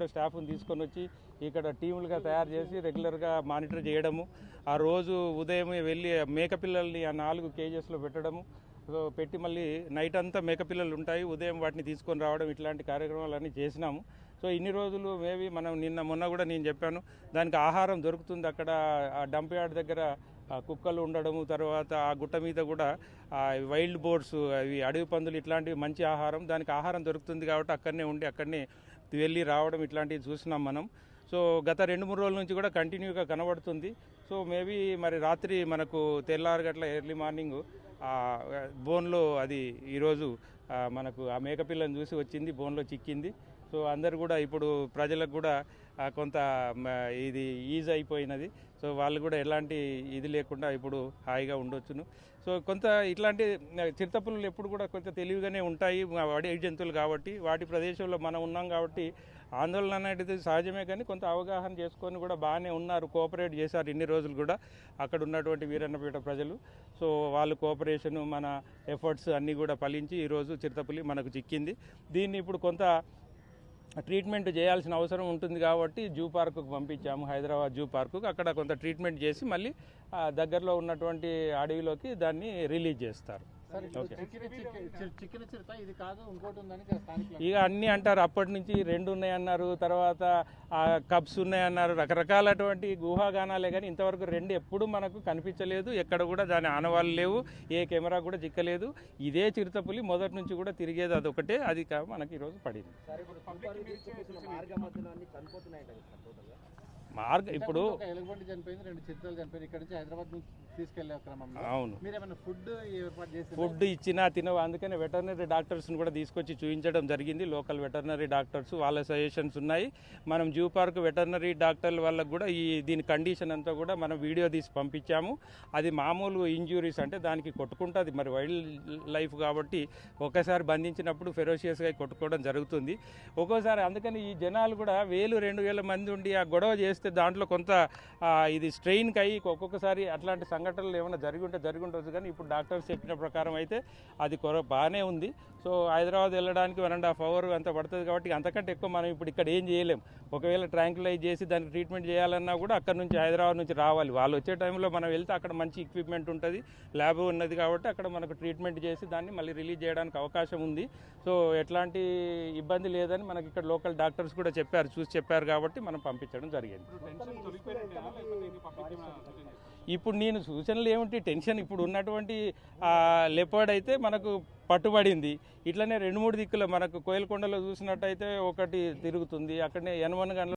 కూడా స్టాఫ్ని తీసుకొని వచ్చి ఇక్కడ టీములుగా తయారు చేసి రెగ్యులర్గా మానిటర్ చేయడము. ఆ రోజు ఉదయం వెళ్ళి మేకపిల్లల్ని ఆ నాలుగు కేజెస్లో పెట్టడము. పెట్టి మళ్ళీ నైట్ అంతా మేకపిల్లలు ఉంటాయి. ఉదయం వాటిని తీసుకొని రావడం ఇట్లాంటి కార్యక్రమాలన్నీ చేసినాము. సో ఇన్ని రోజులు మేబీ మనం నిన్న మొన్న కూడా నేను చెప్పాను. దానికి ఆహారం దొరుకుతుంది అక్కడ. ఆ డంప్ యార్డ్ దగ్గర కుక్కలు ఉండడము తర్వాత ఆ గుట్ట మీద కూడా ఆ వైల్డ్ బోర్డ్స్ అవి అడవి పందులు ఇట్లాంటివి మంచి ఆహారం. దానికి ఆహారం దొరుకుతుంది కాబట్టి అక్కడనే ఉండి అక్కడనే వెళ్ళి రావడం ఇట్లాంటివి చూసినాం మనం. సో గత రెండు మూడు రోజుల నుంచి కూడా కంటిన్యూగా కనబడుతుంది. సో మేబీ మరి రాత్రి మనకు తెల్లారు గట్ల ఎర్లీ మార్నింగ్ బోన్లో అది ఈరోజు మనకు ఆ మేకపిల్లని చూసి వచ్చింది బోన్లో చిక్కింది. సో అందరు కూడా ఇప్పుడు ప్రజలకు కూడా కొంత మ, ఇది ఈజ్ అయిపోయినది. సో వాళ్ళు కూడా ఎలాంటి ఇది లేకుండా ఇప్పుడు హాయిగా ఉండొచ్చును. సో కొంత ఇట్లాంటి చిరుతపులు ఎప్పుడు కూడా కొంత తెలివిగానే ఉంటాయి. అడవి జంతువులు కాబట్టి వాటి ప్రదేశంలో మనం ఉన్నాం కాబట్టి ఆందోళన అనేది సహజమే కానీ కొంత అవగాహన చేసుకొని కూడా బాగానే ఉన్నారు కోఆపరేట్ చేశారు ఇన్ని రోజులు కూడా అక్కడ ఉన్నటువంటి వీరన్నపేట ప్రజలు. సో వాళ్ళు కోఆపరేషన్ మన ఎఫర్ట్స్ అన్నీ కూడా ఫలించి ఈరోజు చిరుతపులి మనకు చిక్కింది. దీన్ని ఇప్పుడు కొంత ట్రీట్మెంట్ చేయాల్సిన అవసరం ఉంటుంది కాబట్టి జూ పార్కుకు పంపించాము హైదరాబాద్ జూ పార్కుకు. అక్కడ కొంత ట్రీట్మెంట్ చేసి మళ్ళీ దగ్గరలో ఉన్నటువంటి అడవిలోకి దాన్ని రిలీజ్ చేస్తారు. ఇక అన్నీ అంటారు. అప్పటి నుంచి రెండు ఉన్నాయన్నారు తర్వాత ఆ కప్స్ ఉన్నాయన్నారు. రకరకాలటువంటి గుహాగానాలే కానీ ఇంతవరకు రెండు ఎప్పుడు మనకు కనిపించలేదు. ఎక్కడ కూడా దాని ఆనవాళ్ళు లేవు. ఏ కెమెరా కూడా చిక్కలేదు. ఇదే చిరుతపులి మొదటి నుంచి కూడా తిరిగేది అదొకటే. అది కా- మనకి ఈరోజు పడింది. మార్గ ఇప్పుడు ఎలుగుబంటి చనిపోయింది రెండు చిరుతలు చనిపోయింది ఇక్కడ నుంచి హైదరాబాద్ నుంచి తీసుకెళ్ళే క్రమంలో అవును. మీరేమైనా ఫుడ్ ఏర్పాటు చేసి ఫుడ్ ఇచ్చినా తినవు? అందుకనే వెటర్నరీ డాక్టర్స్ని కూడా తీసుకొచ్చి చూపించడం జరిగింది. లోకల్ వెటర్నరీ డాక్టర్స్ వాళ్ళ సజెషన్స్ ఉన్నాయి. మనం జూ పార్క్ వెటర్నరీ డాక్టర్ల వాళ్ళకు కూడా ఈ దీని కండిషన్ అంతా కూడా మనం వీడియో తీసి పంపించాము. అది మామూలు ఇంజురీస్ అంటే దానికి కొట్టుకుంటుంది. మరి వైల్డ్ లైఫ్ కాబట్టి ఒకసారి బంధించినప్పుడు ఫెరోషియస్గా కొట్టుకోవడం జరుగుతుంది. ఒక్కోసారి అందుకని ఈ జనాలు కూడా వేలు రెండు వేల మంది ఉండి ఆ గొడవ చేస్తే దాంట్లో కొంత ఇది స్ట్రెయిన్కి అయ్యి ఒక్కొక్కసారి అట్లాంటి సంఘటనలు ఏమైనా జరిగి ఉంటే జరిగి ఉండొచ్చు కానీ ఇప్పుడు డాక్టర్స్ చెప్పిన ప్రకారం అయితే అది కొర బాగానే ఉంది. సో హైదరాబాద్ వెళ్ళడానికి వన్ అండ్ హాఫ్ అవర్ అంత పడుతుంది కాబట్టి అంతకంటే ఎక్కువ మనం ఇప్పుడు ఇక్కడ ఏం చేయలేం. ఒకవేళ ట్రాంకులైజ్ చేసి దానికి ట్రీట్మెంట్ చేయాలన్నా కూడా అక్కడ నుంచి హైదరాబాద్ నుంచి రావాలి. వాళ్ళు వచ్చే టైంలో మనం వెళ్తే అక్కడ మంచి ఎక్విప్మెంట్ ఉంటుంది ల్యాబ్ ఉన్నది కాబట్టి అక్కడ మనకు ట్రీట్మెంట్ చేసి దాన్ని మళ్ళీ రిలీజ్ చేయడానికి అవకాశం ఉంది. సో ఎట్లాంటి ఇబ్బంది లేదని మనకి ఇక్కడ లోకల్ డాక్టర్స్ కూడా చెప్పారు చూసి చెప్పారు కాబట్టి మనం పంపించడం జరిగింది. ఇప్పుడు నేను సూచనలు ఏమిటి? టెన్షన్ ఇప్పుడు ఉన్నటువంటి లెపర్డ్ అయితే మనకు పట్టుబడింది. ఇట్లనే రెండు మూడు దిక్కులు మనకు కోయలకొండలో చూసినట్టయితే ఒకటి తిరుగుతుంది. అక్కడనే ఎనమన్ గంటల